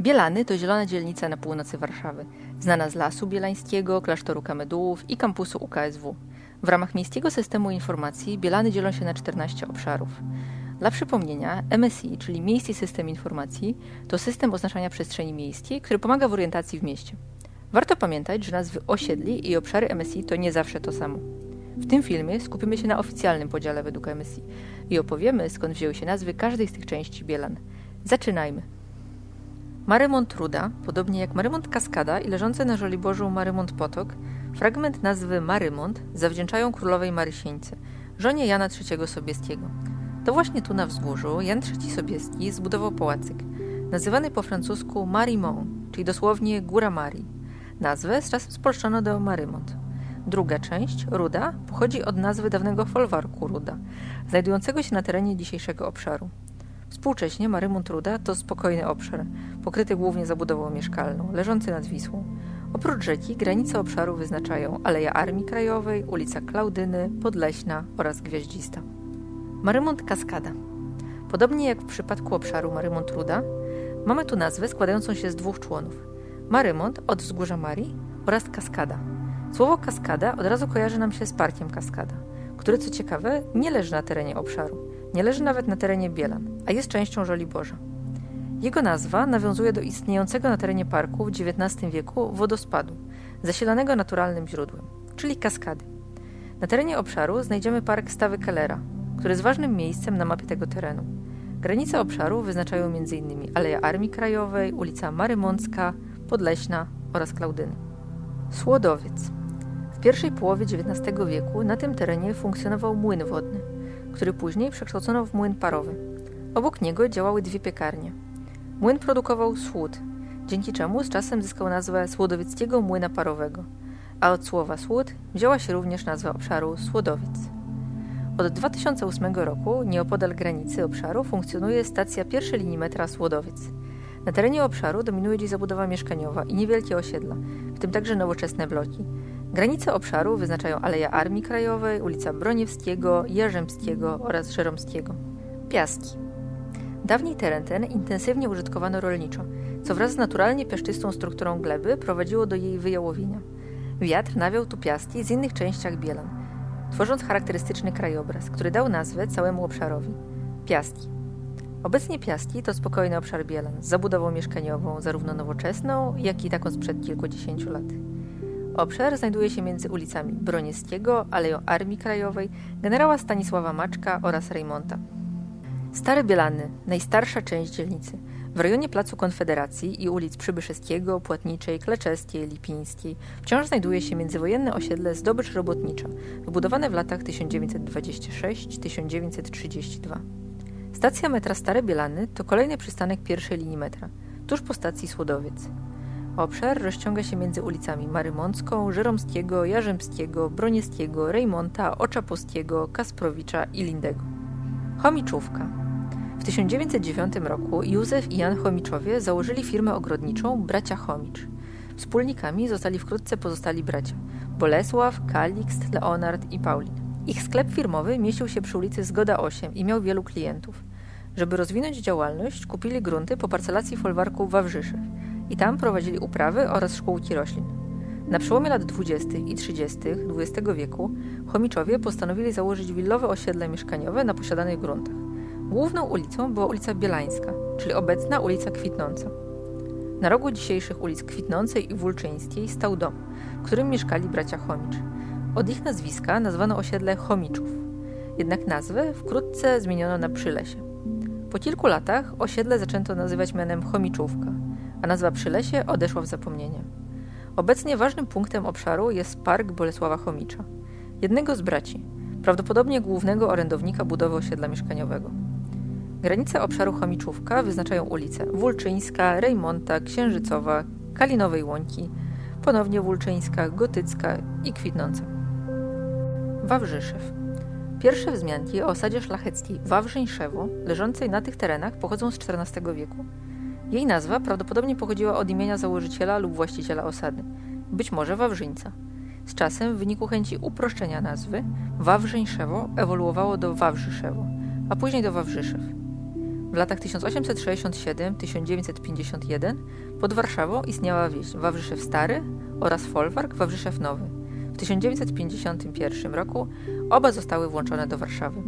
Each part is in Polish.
Bielany to zielona dzielnica na północy Warszawy, znana z Lasu Bielańskiego, klasztoru Kamedułów i kampusu UKSW. W ramach miejskiego systemu informacji Bielany dzielą się na 14 obszarów. Dla przypomnienia, MSI, czyli Miejski System Informacji, to system oznaczania przestrzeni miejskiej, który pomaga w orientacji w mieście. Warto pamiętać, że nazwy osiedli i obszary MSI to nie zawsze to samo. W tym filmie skupimy się na oficjalnym podziale według MSI i opowiemy, skąd wzięły się nazwy każdej z tych części Bielan. Zaczynajmy! Marymont Ruda, podobnie jak Marymont Kaskada i leżący na Żoliborzu Marymont Potok, fragment nazwy Marymont zawdzięczają królowej Marysieńce, żonie Jana III Sobieskiego. To właśnie tu na wzgórzu Jan III Sobieski zbudował pałacyk, nazywany po francusku Marimont, czyli dosłownie Góra Marii. Nazwę z czasem spolszczono do Marymont. Druga część, Ruda, pochodzi od nazwy dawnego folwarku Ruda, znajdującego się na terenie dzisiejszego obszaru. Współcześnie Marymont Ruda to spokojny obszar, pokryty głównie zabudową mieszkalną, leżący nad Wisłą. Oprócz rzeki granice obszaru wyznaczają Aleja Armii Krajowej, ulica Klaudyny, Podleśna oraz Gwiaździsta. Marymont Kaskada. Podobnie jak w przypadku obszaru Marymont Ruda, mamy tu nazwę składającą się z dwóch członów. Marymont od wzgórza Marii oraz Kaskada. Słowo kaskada od razu kojarzy nam się z parkiem Kaskada, który co ciekawe nie leży na terenie obszaru. Nie leży nawet na terenie Bielan, a jest częścią Żoliborza. Jego nazwa nawiązuje do istniejącego na terenie parku w XIX wieku wodospadu, zasilanego naturalnym źródłem, czyli kaskady. Na terenie obszaru znajdziemy park Stawy Kellera, który jest ważnym miejscem na mapie tego terenu. Granice obszaru wyznaczają m.in. Aleja Armii Krajowej, ulica Marymącka, Podleśna oraz Klaudyny. Słodowiec. W pierwszej połowie XIX wieku na tym terenie funkcjonował młyn wodny, który później przekształcono w młyn parowy. Obok niego działały dwie piekarnie. Młyn produkował słód, dzięki czemu z czasem zyskał nazwę Słodowieckiego Młyna Parowego, a od słowa słód wzięła się również nazwa obszaru Słodowiec. Od 2008 roku nieopodal granicy obszaru funkcjonuje stacja pierwszej linii metra Słodowiec. Na terenie obszaru dominuje dziś zabudowa mieszkaniowa i niewielkie osiedla, w tym także nowoczesne bloki. Granice obszaru wyznaczają Aleja Armii Krajowej, ulica Broniewskiego, Jarzębskiego oraz Żeromskiego. Piaski. Dawniej teren ten intensywnie użytkowano rolniczo, co wraz z naturalnie piaszczystą strukturą gleby prowadziło do jej wyjałowienia. Wiatr nawiał tu piaski z innych częściach Bielan, tworząc charakterystyczny krajobraz, który dał nazwę całemu obszarowi – Piaski. Obecnie Piaski to spokojny obszar Bielan z zabudową mieszkaniową, zarówno nowoczesną, jak i taką sprzed kilkudziesięciu lat. Obszar znajduje się między ulicami Bronieckiego, Aleją Armii Krajowej, generała Stanisława Maczka oraz Rejmonta. Stare Bielany, najstarsza część dzielnicy, w rejonie Placu Konfederacji i ulic Przybyszewskiego, Płatniczej, Kleczeskiej, Lipińskiej wciąż znajduje się międzywojenne osiedle Zdobycz Robotnicza, wybudowane w latach 1926-1932. Stacja metra Stare Bielany to kolejny przystanek pierwszej linii metra, tuż po stacji Słodowiec. Obszar rozciąga się między ulicami Marymącką, Żeromskiego, Jarzębskiego, Bronieckiego, Rejmonta, Oczapowskiego, Kasprowicza i Lindego. Chomiczówka. W 1909 roku Józef i Jan Chomiczowie założyli firmę ogrodniczą Bracia Chomicz. Wspólnikami zostali wkrótce pozostali bracia Bolesław, Kalikst, Leonard i Paulin. Ich sklep firmowy mieścił się przy ulicy Zgoda 8 i miał wielu klientów. Żeby rozwinąć działalność, kupili grunty po parcelacji folwarku Wawrzyszew i tam prowadzili uprawy oraz szkółki roślin. Na przełomie lat 20. i 30. XX wieku Chomiczowie postanowili założyć willowe osiedle mieszkaniowe na posiadanych gruntach. Główną ulicą była ulica Bielańska, czyli obecna ulica Kwitnąca. Na rogu dzisiejszych ulic Kwitnącej i Wulczyńskiej stał dom, w którym mieszkali bracia Chomicz. Od ich nazwiska nazwano osiedle Chomiczów. Jednak nazwę wkrótce zmieniono na Przylesie. Po kilku latach osiedle zaczęto nazywać mianem Chomiczówka, a nazwa Przylesie odeszła w zapomnienie. Obecnie ważnym punktem obszaru jest Park Bolesława Chomicza, jednego z braci, prawdopodobnie głównego orędownika budowy osiedla mieszkaniowego. Granice obszaru Chomiczówka wyznaczają ulice Wulczyńska, Rejmonta, Księżycowa, Kalinowej Łąki, ponownie Wulczyńska, Gotycka i Kwitnąca. Wawrzyszew. Pierwsze wzmianki o osadzie szlacheckiej Wawrzyńszewo, leżącej na tych terenach, pochodzą z XIV wieku. Jej nazwa prawdopodobnie pochodziła od imienia założyciela lub właściciela osady, być może Wawrzyńca. Z czasem, w wyniku chęci uproszczenia nazwy, Wawrzyńszewo ewoluowało do Wawrzyszewo, a później do Wawrzyszew. W latach 1867-1951 pod Warszawą istniała wieś Wawrzyszew Stary oraz folwark Wawrzyszew Nowy. W 1951 roku oba zostały włączone do Warszawy.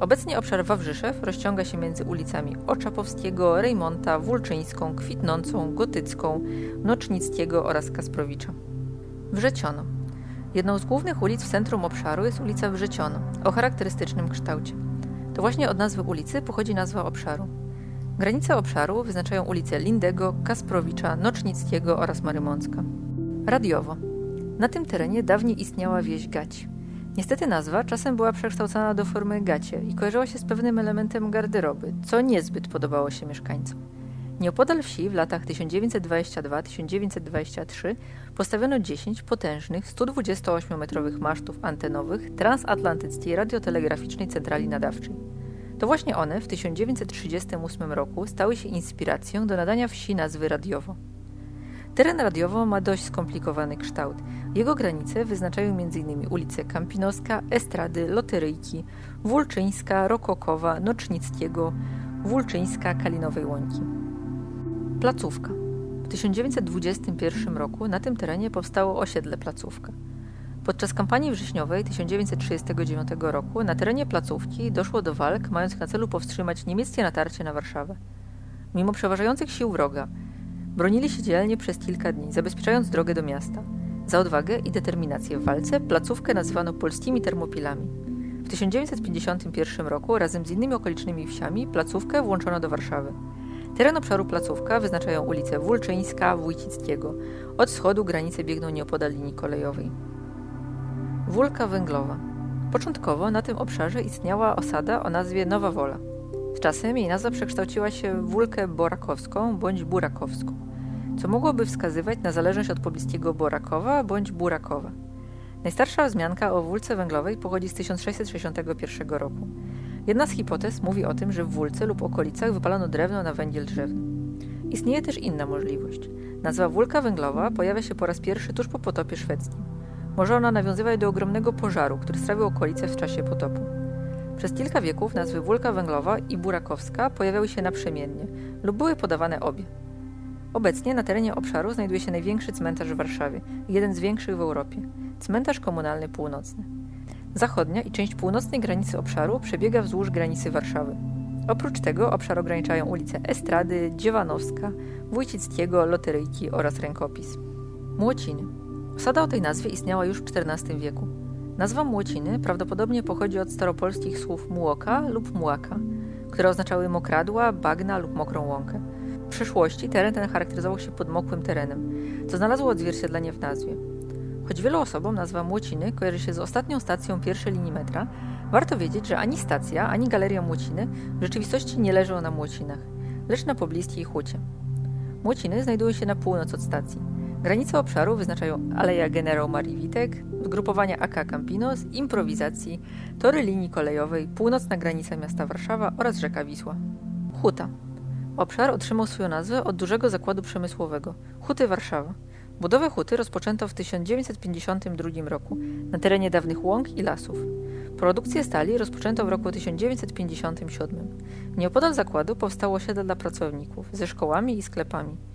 Obecnie obszar Wawrzyszew rozciąga się między ulicami Oczapowskiego, Rejmonta, Wulczyńską, Kwitnącą, Gotycką, Nocznickiego oraz Kasprowicza. Wrzeciono. Jedną z głównych ulic w centrum obszaru jest ulica Wrzeciono o charakterystycznym kształcie. To właśnie od nazwy ulicy pochodzi nazwa obszaru. Granice obszaru wyznaczają ulice Lindego, Kasprowicza, Nocznickiego oraz Marymącka. Radiowo. Na tym terenie dawniej istniała wieś Gać. Niestety nazwa czasem była przekształcana do formy gacie i kojarzyła się z pewnym elementem garderoby, co niezbyt podobało się mieszkańcom. Nieopodal wsi w latach 1922-1923 postawiono 10 potężnych 128-metrowych masztów antenowych transatlantyckiej radiotelegraficznej centrali nadawczej. To właśnie one w 1938 roku stały się inspiracją do nadania wsi nazwy radiowo. Teren radiowo ma dość skomplikowany kształt. Jego granice wyznaczają m.in. ulice Kampinoska, Estrady, Loteryjki, Wulczyńska, Rokokowa, Nocznickiego, Wulczyńska, Kalinowej Łąki. Placówka. W 1921 roku na tym terenie powstało osiedle Placówka. Podczas kampanii wrześniowej 1939 roku na terenie placówki doszło do walk mających na celu powstrzymać niemieckie natarcie na Warszawę. Mimo przeważających sił wroga, bronili się dzielnie przez kilka dni, zabezpieczając drogę do miasta. Za odwagę i determinację w walce placówkę nazywano polskimi termopilami. W 1951 roku razem z innymi okolicznymi wsiami placówkę włączono do Warszawy. Teren obszaru placówka wyznaczają ulice Wulczyńska, Wójcickiego. Od wschodu granice biegną nieopodal linii kolejowej. Wólka węglowa. Początkowo na tym obszarze istniała osada o nazwie Nowa Wola. Z czasem jej nazwa przekształciła się w Wólkę Borakowską bądź Burakowską, co mogłoby wskazywać na zależność od pobliskiego Borakowa bądź Burakowa. Najstarsza wzmianka o wólce węglowej pochodzi z 1661 roku. Jedna z hipotez mówi o tym, że w Wólce lub okolicach wypalano drewno na węgiel drzewny. Istnieje też inna możliwość. Nazwa Wólka węglowa pojawia się po raz pierwszy tuż po potopie szwedzkim. Może ona nawiązywać do ogromnego pożaru, który strawił okolice w czasie potopu. Przez kilka wieków nazwy Wólka Węglowa i Burakowska pojawiały się naprzemiennie lub były podawane obie. Obecnie na terenie obszaru znajduje się największy cmentarz w Warszawie jeden z większych w Europie cmentarz komunalny północny. Zachodnia i część północnej granicy obszaru przebiega wzdłuż granicy Warszawy. Oprócz tego obszar ograniczają ulice Estrady, Dziewanowska, Wójcickiego, Loteryjki oraz Rękopis. Młociny. Osada o tej nazwie istniała już w XIV wieku. Nazwa Młociny prawdopodobnie pochodzi od staropolskich słów mułoka lub mułaka, które oznaczały mokradła, bagna lub mokrą łąkę. W przeszłości teren ten charakteryzował się podmokłym terenem, co znalazło odzwierciedlenie w nazwie. Choć wielu osobom nazwa Młociny kojarzy się z ostatnią stacją pierwszej linii metra, warto wiedzieć, że ani stacja, ani galeria Młociny w rzeczywistości nie leżą na Młocinach, lecz na pobliskiej hucie. Młociny znajdują się na północ od stacji. Granice obszaru wyznaczają Aleja Generał Marii Witek, zgrupowania AK Campinos, improwizacji, tory linii kolejowej, północna granica miasta Warszawa oraz rzeka Wisła. Huta. Obszar otrzymał swoją nazwę od dużego zakładu przemysłowego Huty Warszawa. Budowę huty rozpoczęto w 1952 roku na terenie dawnych łąk i lasów. Produkcję stali rozpoczęto w roku 1957. Nieopodal zakładu powstało osiedle dla pracowników ze szkołami i sklepami.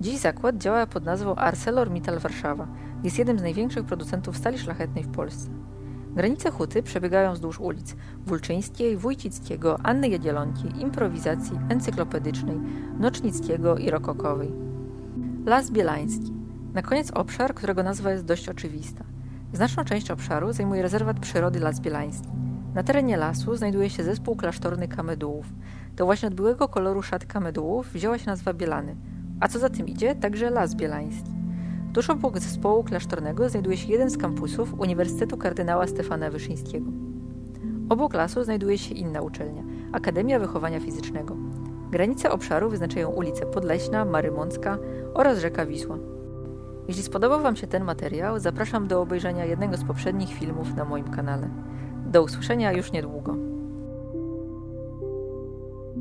Dziś zakład działa pod nazwą ArcelorMittal Warszawa. Jest jednym z największych producentów stali szlachetnej w Polsce. Granice huty przebiegają wzdłuż ulic Wulczyńskiej, Wójcickiego, Anny Jagielonki, Improwizacji, Encyklopedycznej, Nocznickiego i Rokokowej. Las Bielański. Na koniec obszar, którego nazwa jest dość oczywista. Znaczną część obszaru zajmuje rezerwat przyrody Las Bielański. Na terenie lasu znajduje się zespół klasztorny kamedułów. To właśnie od byłego koloru szat kamedułów wzięła się nazwa Bielany, a co za tym idzie, także Las Bielański. Tuż obok zespołu klasztornego znajduje się jeden z kampusów Uniwersytetu Kardynała Stefana Wyszyńskiego. Obok lasu znajduje się inna uczelnia Akademia Wychowania Fizycznego. Granice obszaru wyznaczają ulice Podleśna, Marymącka oraz rzeka Wisła. Jeśli spodobał Wam się ten materiał, zapraszam do obejrzenia jednego z poprzednich filmów na moim kanale. Do usłyszenia już niedługo.